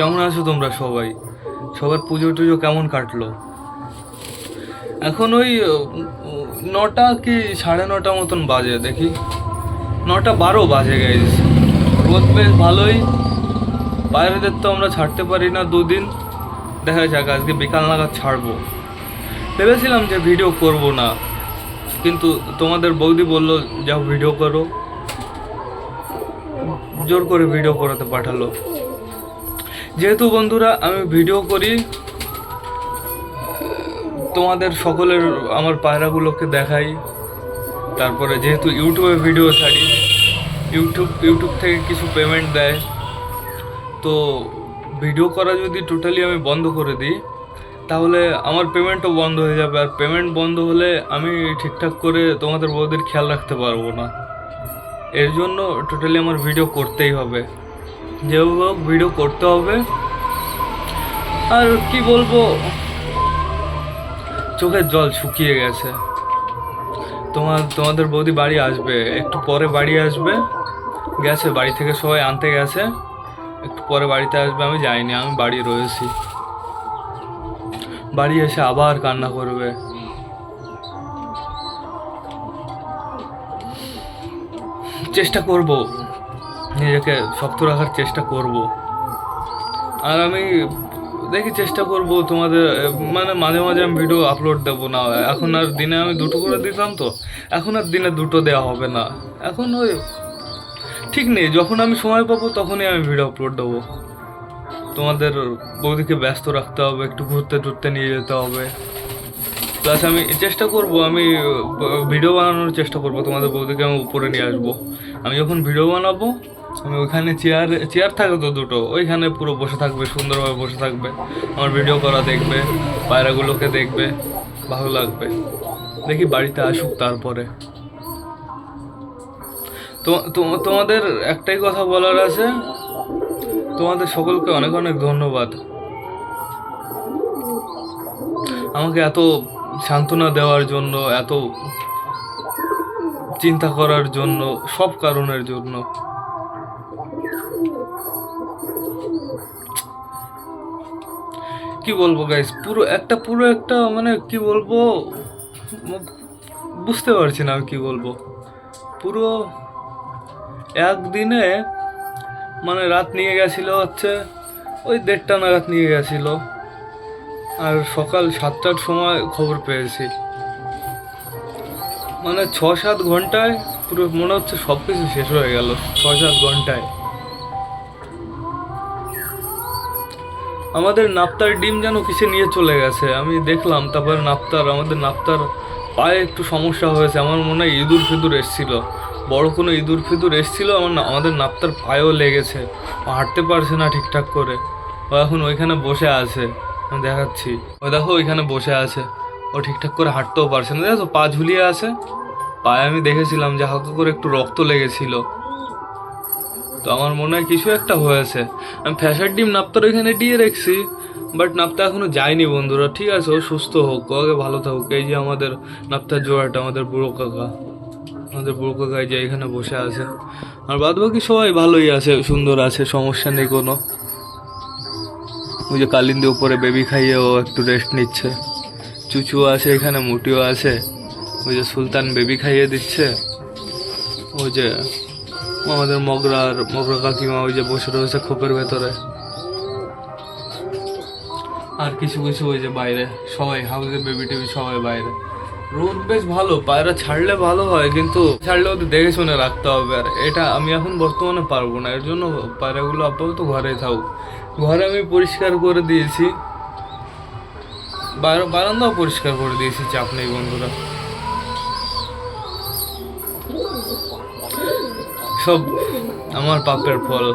কেমন আছো তোমরা সবাই? সবার পুজো টুজো কেমন কাটলো? এখন ওই নটা কি সাড়ে নটা মতন বাজে, দেখি। নটা বারো বাজে গাইজ রোদ বেশ ভালোই। বাইরেদের তো আমরা ছাড়তে পারি না দুদিন। দেখা যাক, আজকে বিকাল নাগাদ ছাড়বো। ভেবেছিলাম যে ভিডিও করব না। কিন্তু তোমাদের বৌদি বলল, যাও ভিডিও করো। জোর করে ভিডিও করাতে পাঠালো। যেহেতু বন্ধুরা, আমি ভিডিও করি। তোমাদের সকলের, আমার পায়রাগুলোকে দেখাই। তারপরে যেহেতু ইউটিউবে ভিডিও ছাড়ি, ইউটিউব ইউটিউব থেকে কিছু পেমেন্ট দেয়। তো ভিডিও করা যদি টোটালি আমি বন্ধ করে দিই, তাহলে আমার পেমেন্টও বন্ধ হয়ে যাবে। আর পেমেন্ট বন্ধ হলে আমি ঠিকঠাক করে তোমাদের বউদের খেয়াল রাখতে পারব না। এর জন্য টোটালি আমার ভিডিও করতেই হবে। যেভাবে হোক ভিডিও করতে হবে। আর কি বলব? চোখের জল শুকিয়ে গেছে। তোমার, তোমাদের বৌদি বাড়ি আসবে। একটু পরে বাড়ি আসবে। গেছে, বাড়ি থেকে সবাই আনতে গেছে। একটু পরে বাড়িতে আসবে, আমি যাইনি, আমি বাড়ি রয়েছি। বাড়ি এসে আবার কান্না করবে। চেষ্টা করব। নিজেকে শক্ত রাখার চেষ্টা করব। আর আমি দেখি চেষ্টা করব তোমাদের মানে মাঝে মাঝে আমি ভিডিও আপলোড দেবো না। এখন আর দিনে আমি দুটো করে দিতাম তো, এখন আর দিনে দুটো দেওয়া হবে না। এখন ওই ঠিক নেই, যখন আমি সময় পাবো তখনই আমি ভিডিও আপলোড দেবো। তোমাদের বৌদিকে ব্যস্ত রাখতে হবে, একটু ঘুরতে টুরতে নিয়ে যেতে হবে। প্লাস আমি চেষ্টা করব, আমি ভিডিও বানানোর চেষ্টা করব, তোমাদের বৌদিকে আমি উপরে নিয়ে আসব। আমি যখন ভিডিও বানাবো আমি ওইখানে চেয়ার চেয়ার থাকে তো দুটো। ওইখানে পুরো বসে থাকবে, সুন্দরভাবে বসে থাকবে। আমার ভিডিও করা দেখবে, পায়রাগুলোকে দেখবে, ভালো লাগবে। দেখি বাড়িতে আসুক তারপরে। তো, তোমাদের একটাই কথা বলার আছে, তোমাদের সকলকে অনেক অনেক ধন্যবাদ। আমাকে এত সান্ত্বনা দেওয়ার জন্য, এত চিন্তা করার জন্য, সব কারণের জন্য। কি বলব গাইস পুরো একটা পুরো একটা মানে কি বলব বুঝতে পারছি না আমি কি বলব। পুরো একদিনে মানে রাত নিয়ে গেছিল হচ্ছে, ওই দেড়টা নাগাদ নিয়ে গেছিল। আর সকাল সাতটার সময় খবর পেয়েছি। মানে ছ সাত ঘন্টায় পুরো মনে হচ্ছে সব কিছু শেষ হয়ে গেল, ছ সাত ঘন্টায়। আমাদের নাপ্তার ডিম যেন কিসে নিয়ে চলে গেছে। আমি দেখলাম, তারপর নাপ্তার, আমাদের নাপ্তার পায়ে একটু সমস্যা হয়েছে। আমার মনে হয় ইঁদুর ফিঁদুর এসছিল। বড় কোনো ইঁদুর ফিঁদুর এসছিল, আমার আমাদের নাপ্তার পায়েও লেগেছে। হাঁটতে পারছে না ঠিকঠাক করে। ও এখন ওইখানে বসে আছে। আমি দেখাচ্ছি। ও দেখো, ওইখানে বসে আছে। ও ঠিকঠাক করে হাঁটতেও পারছে না। দেখো, পা ঝুলিয়ে আছে। পায়ে আমি দেখেছিলাম যে হালকা করে একটু রক্ত লেগেছিল। তো আমার মনে হয় কিছু একটা হয়েছে। আমি ফ্যাসার ডিম নাপ্তার ওইখানে দিয়ে রেখেছি বাট নাপ্তা এখনও যায়নি বন্ধুরা। ঠিক আছে, ও সুস্থ হোক, ও আগে ভালো থাকুক। এই যে আমাদের নাপ্তার জোড়াটা আমাদের বুড়ো কাকা, আমাদের বুড়ো কাকা এই যে এখানে বসে আছে। আর বাদ বাকি সবাই ভালোই আছে, সুন্দর আছে, সমস্যা নেই কোনো। ওই যে কালিন্দি উপরে বেবি খাইয়ে ও একটু রেস্ট নিচ্ছে। চুচু আছে এখানে, মুটিও আছে। ওই যে সুলতান বেবি খাইয়ে দিচ্ছে। ওই যে আমাদের মগরার, মগরা কাকিমা ওই যে বসে রয়েছে খোপের ভেতরে। আর কিছু কিছু ওই যে বাইরে, সবাই হাউসের বেবি টেবি সবাই বাইরে। রোদ বেশ ভালো, পায়রা ছাড়লে ভালো হয়, কিন্তু ছাড়লে ওদের দেখে শুনে রাখতে হবে। আর এটা আমি এখন বর্তমানে পারব না, এর জন্য পায়রাগুলো আপাতত ঘরে থাকুক। ঘরে আমি পরিষ্কার করে দিয়েছি। বার- বারান্দাও পরিষ্কার করে দিয়েছি, চাপ নেই বন্ধুরা। সব আমার পাপের ফল।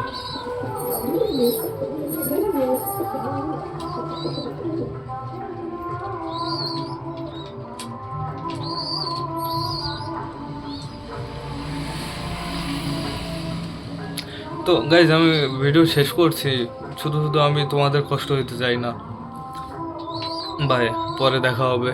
তো গাইজ আমি ভিডিও শেষ করছি। শুধু শুধু আমি তোমাদের কষ্ট দিতে চাই না। বাই পরে দেখা হবে।